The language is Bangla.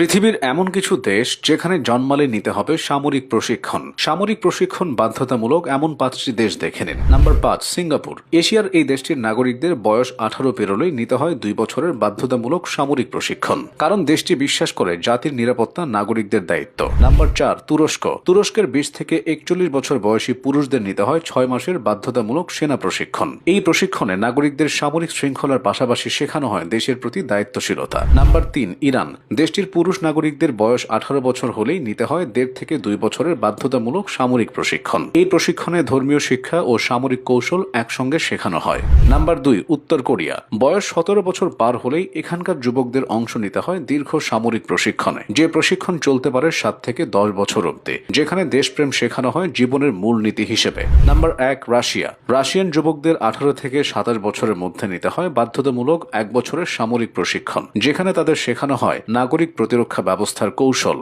পৃথিবীর এমন কিছু দেশ যেখানে জন্মালে নিতে হবে সামরিক প্রশিক্ষণ। সামরিক প্রশিক্ষণ বাধ্যতামূলক এমন পাঁচটি দেশ দেখে নিন। নাম্বার পাঁচ, সিঙ্গাপুর। এশিয়ার এই দেশটির নাগরিকদের বয়স আঠারো পেরোলেই নিতে হয় দুই বছরের বাধ্যতামূলক সামরিক প্রশিক্ষণ। কারণ দেশটি বিশ্বাস করে জাতির নিরাপত্তা নাগরিকদের দায়িত্ব। নাম্বার চার, তুরস্ক। তুরস্কের বিশ থেকে একচল্লিশ বছর বয়সী পুরুষদের নিতে হয় ছয় মাসের বাধ্যতামূলক সেনা প্রশিক্ষণ। এই প্রশিক্ষণে নাগরিকদের সামরিক শৃঙ্খলার পাশাপাশি শেখানো হয় দেশের প্রতি দায়িত্বশীলতা। নাম্বার তিন, ইরান। দেশটির পুরুষ নাগরিকদের বয়স আঠারো বছর হলেই নিতে হয় দেড় থেকে দুই বছরের বাধ্যতামূলক সামরিক প্রশিক্ষণ। এই প্রশিক্ষণে ধর্মীয় শিক্ষা ও সামরিক কৌশল একসঙ্গে শেখানো হয়। নাম্বার দুই, উত্তর কোরিয়া। বয়স সতেরো বছর পার হলেই এখানকার যুবকদের অংশ নিতে হয় দীর্ঘ সামরিক প্রশিক্ষণে। যে প্রশিক্ষণ চলতে পারে সাত থেকে দশ বছর অব্দি যেখানে দেশপ্রেম শেখানো হয় জীবনের মূল নীতি হিসেবে। নাম্বার এক, রাশিয়া। রাশিয়ান যুবকদের আঠারো থেকে সাতাশ বছরের মধ্যে নিতে হয় বাধ্যতামূলক এক বছরের সামরিক প্রশিক্ষণ, যেখানে তাদের শেখানো হয় নাগরিক প্রতিরক্ষা ব্যবস্থার কৌশল।